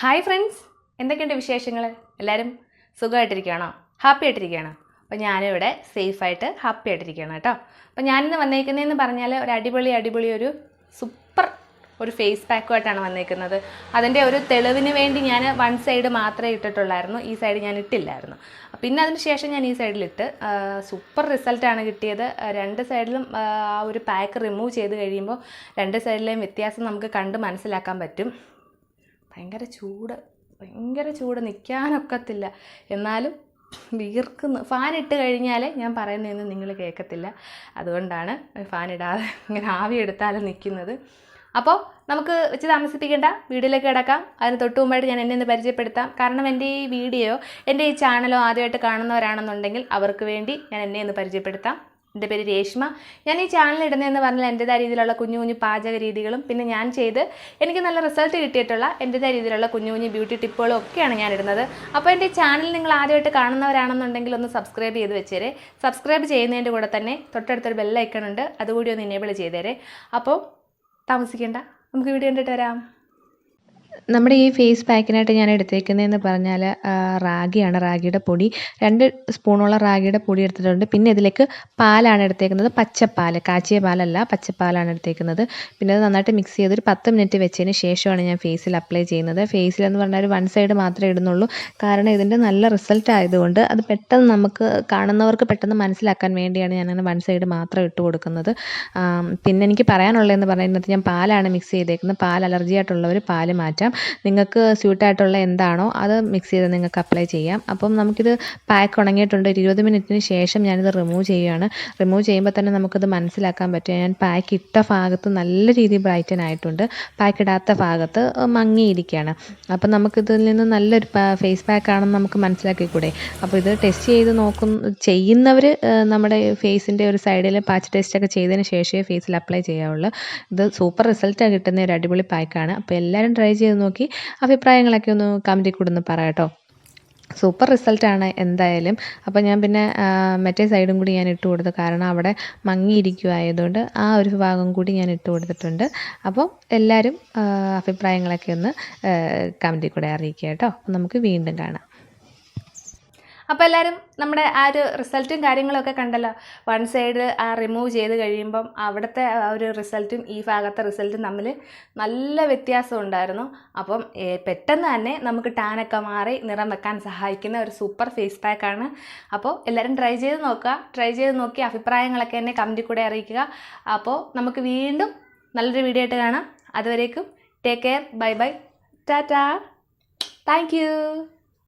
Hi friends എന്തൊക്കെയുണ്ട് വിശേഷങ്ങൾ എല്ലാവരും സുഖമായിട്ടിരിക്കുകയാണോ? ഹാപ്പി ആയിട്ടിരിക്കുകയാണോ. അപ്പോൾ ഞാനിവിടെ സേഫായിട്ട് ഹാപ്പി ആയിട്ടിരിക്കുകയാണ് കേട്ടോ. അപ്പോൾ ഞാനിന്ന് വന്നേക്കുന്നതെന്ന് പറഞ്ഞാൽ ഒരു അടിപൊളി അടിപൊളി ഒരു സൂപ്പർ ഒരു ഫേസ് പാക്കുമായിട്ടാണ് വന്നേക്കുന്നത്. അതിന്റെ ഒരു തെളിവിന് വേണ്ടി ഞാൻ വൺ സൈഡ് മാത്രമേ ഇട്ടിട്ടുള്ളായിരുന്നു. ഈ സൈഡ് ഞാൻ ഇട്ടില്ലായിരുന്നു. പിന്നെ അതിന് ശേഷം ഞാൻ ഈ സൈഡിലിട്ട് സൂപ്പർ റിസൾട്ടാണ് കിട്ടിയത്. രണ്ട് സൈഡിലും ആ ഒരു പാക്ക് റിമൂവ് ചെയ്ത് കഴിയുമ്പോൾ രണ്ട് സൈഡിലെയും വ്യത്യാസം നമുക്ക് കണ്ട് മനസ്സിലാക്കാൻ പറ്റും. ഭയങ്കര ചൂട് ഭയങ്കര ചൂട് നിൽക്കാനൊക്കത്തില്ല എന്നാലും വീർക്കുന്ന ഫാൻ ഇട്ട് കഴിഞ്ഞാൽ ഞാൻ പറയുന്നതെന്ന് നിങ്ങൾ കേൾക്കത്തില്ല. അതുകൊണ്ടാണ് ഫാൻ ഇടാതെ ഇങ്ങനെ ആവി എടുത്താലും നിൽക്കുന്നത്. അപ്പോൾ നമുക്ക് വെച്ച് താമസിപ്പിക്കേണ്ട വീഡിയോയിലേക്ക് കിടക്കാം. അതിന് തൊട്ട് മുമ്പായിട്ട് ഞാൻ എന്നെ ഒന്ന് പരിചയപ്പെടുത്താം. കാരണം എന്റെ ഈ വീഡിയോ എന്റെ ഈ ചാനലോ ആദ്യമായിട്ട് കാണുന്നവരാണെന്നുണ്ടെങ്കിൽ അവർക്ക് വേണ്ടി ഞാൻ എന്നെ ഒന്ന് പരിചയപ്പെടുത്താം. എന്റെ പേര് രേഷ്മ. ഞാൻ ഈ ചാനൽ ഇടുന്നതെന്ന് പറഞ്ഞാൽ എന്റെതായ രീതിയിലുള്ള കുഞ്ഞു കുഞ്ഞു പാചക രീതികളും പിന്നെ ഞാൻ ചെയ്ത് എനിക്ക് നല്ല റിസൾട്ട് കിട്ടിയിട്ടുള്ള എന്റെതായ രീതിയിലുള്ള കുഞ്ഞു കുഞ്ഞു ബ്യൂട്ടി ടിപ്പുകളും ഒക്കെയാണ് ഞാൻ ഇടുന്നത്. അപ്പോൾ എന്റെ ചാനൽ നിങ്ങൾ ആദ്യമായിട്ട് കാണുന്നവരാണെന്നുണ്ടെങ്കിൽ ഒന്ന് സബ്സ്ക്രൈബ് ചെയ്ത് വെച്ചേരെ. സബ്സ്ക്രൈബ് ചെയ്യുന്നതിന്റെ കൂടെ തന്നെ തൊട്ടടുത്തൊരു ബെല്ലൈക്കൺ ഉണ്ട്. അതുകൂടി ഒന്ന് ഇനേബിൾ ചെയ്തേരെ. അപ്പോൾ താമസിക്കേണ്ട. നമുക്ക് വീഡിയോ കണ്ടിട്ട് വരാം. നമ്മുടെ ഈ ഫേസ് പാക്കിനായിട്ട് ഞാൻ എടുത്തേക്കുന്നതെന്ന് പറഞ്ഞാൽ റാഗിയാണ് റാഗിയുടെ പൊടി. രണ്ട് സ്പൂണോളം റാഗിയുടെ പൊടി എടുത്തിട്ടുണ്ട്. പിന്നെ ഇതിലേക്ക് പാലാണ് എടുത്തേക്കുന്നത്. പച്ചപ്പാൽ കാച്ചിയ പാലല്ല പച്ചപ്പാലാണ് എടുത്തേക്കുന്നത്. പിന്നെ അത് നന്നായിട്ട് മിക്സ് ചെയ്ത് ഒരു പത്ത് മിനിറ്റ് വെച്ചതിന് ശേഷമാണ് ഞാൻ ഫേസിൽ അപ്ലൈ ചെയ്യുന്നത്. ഫേസിലെന്ന് പറഞ്ഞാൽ ഒരു വൺ സൈഡ് മാത്രമേ ഇടുന്നുള്ളൂ. കാരണം ഇതിന്റെ നല്ല റിസൾട്ട് ആയതുകൊണ്ട് അത് പെട്ടെന്ന് നമുക്ക് കാണുന്നവർക്ക് പെട്ടെന്ന് മനസ്സിലാക്കാൻ വേണ്ടിയാണ് ഞാൻ അങ്ങനെ വൺ സൈഡ് മാത്രം ഇട്ട് കൊടുക്കുന്നത്. പിന്നെ എനിക്ക് പറയാനുള്ളതെന്ന് പറയുന്നത് ഞാൻ പാലാണ് മിക്സ് ചെയ്തേക്കുന്നത്. പാൽ അലർജി ആയിട്ടുള്ളവർ പാൽ മാറ്റാം. നിങ്ങൾക്ക് സ്യൂട്ടായിട്ടുള്ള എന്താണോ അത് മിക്സ് ചെയ്ത് നിങ്ങൾക്ക് അപ്ലൈ ചെയ്യാം. അപ്പം നമുക്കിത് പാക്ക് ഉണങ്ങിയിട്ടുണ്ട്. ഒരു ഇരുപത് മിനിറ്റിന് ശേഷം ഞാനിത് റിമൂവ് ചെയ്യുകയാണ് റിമൂവ് ചെയ്യുമ്പോൾ തന്നെ നമുക്കത് മനസ്സിലാക്കാൻ പറ്റും. ഞാൻ പാക്ക് ഇട്ട ഭാഗത്ത് നല്ല രീതിയിൽ ബ്രൈറ്റൻ ആയിട്ടുണ്ട്. പാക്ക് ഇടാത്ത ഭാഗത്ത് മങ്ങിയിരിക്കുകയാണ്. അപ്പം നമുക്കിതിൽ നിന്ന് നല്ലൊരു ഫേസ് പാക്ക് ആണെന്ന് നമുക്ക് മനസ്സിലാക്കിക്കൂടെ? അപ്പോൾ ഇത് ടെസ്റ്റ് ചെയ്ത് നോക്കുന്ന ചെയ്യുന്നവർ നമ്മുടെ ഫേസിന്റെ ഒരു സൈഡിൽ പാച്ച് ടെസ്റ്റൊക്കെ ചെയ്തതിന് ശേഷമേ ഫേസിൽ അപ്ലൈ ചെയ്യാവുള്ളൂ. ഇത് സൂപ്പർ റിസൾട്ടാണ് കിട്ടുന്ന ഒരു അടിപൊളി പാക്കാണ് അപ്പോൾ എല്ലാവരും ട്രൈ ചെയ്ത് നോക്കി അഭിപ്രായങ്ങളൊക്കെ ഒന്ന് കമന്റിൽ ഒന്ന് പറയാട്ടോ സൂപ്പർ റിസൾട്ടാണ് എന്തായാലും. അപ്പോൾ ഞാൻ പിന്നെ മറ്റേ സൈഡും കൂടി ഞാൻ ഇട്ട് കൊടുത്തു. കാരണം അവിടെ മങ്ങിയിരിക്കുമായതുകൊണ്ട് ആ ഒരു ഭാഗം കൂടി ഞാൻ ഇട്ട് കൊടുത്തിട്ടുണ്ട്. അപ്പോൾ എല്ലാവരും അഭിപ്രായങ്ങളൊക്കെ ഒന്ന് കമന്റിൽ കൂടെ അറിയിക്കുക കേട്ടോ. നമുക്ക് വീണ്ടും കാണാം. അപ്പോൾ എല്ലാവരും നമ്മുടെ ആ ഒരു റിസൾട്ടും കാര്യങ്ങളൊക്കെ കണ്ടല്ലോ. വൺ സൈഡ് ആ റിമൂവ് ചെയ്ത് കഴിയുമ്പം അവിടുത്തെ ആ ഒരു റിസൾട്ടും ഈ ഭാഗത്തെ റിസൾട്ടും തമ്മിൽ നല്ല വ്യത്യാസം ഉണ്ടായിരുന്നു. അപ്പം പെട്ടെന്ന് തന്നെ നമുക്ക് ടാനൊക്കെ മാറി നിറം വെക്കാൻ സഹായിക്കുന്ന ഒരു സൂപ്പർ ഫേസ് പാക്കാണ് അപ്പോൾ എല്ലാവരും ട്രൈ ചെയ്ത് നോക്കുക. ട്രൈ ചെയ്ത് നോക്കി അഭിപ്രായങ്ങളൊക്കെ എന്നെ കമന്റിൽ കൂടെ അറിയിക്കുക. അപ്പോൾ നമുക്ക് വീണ്ടും നല്ലൊരു വീഡിയോ ആയിട്ട് കാണാം. അതുവരേക്കും take care bye bye tata thank you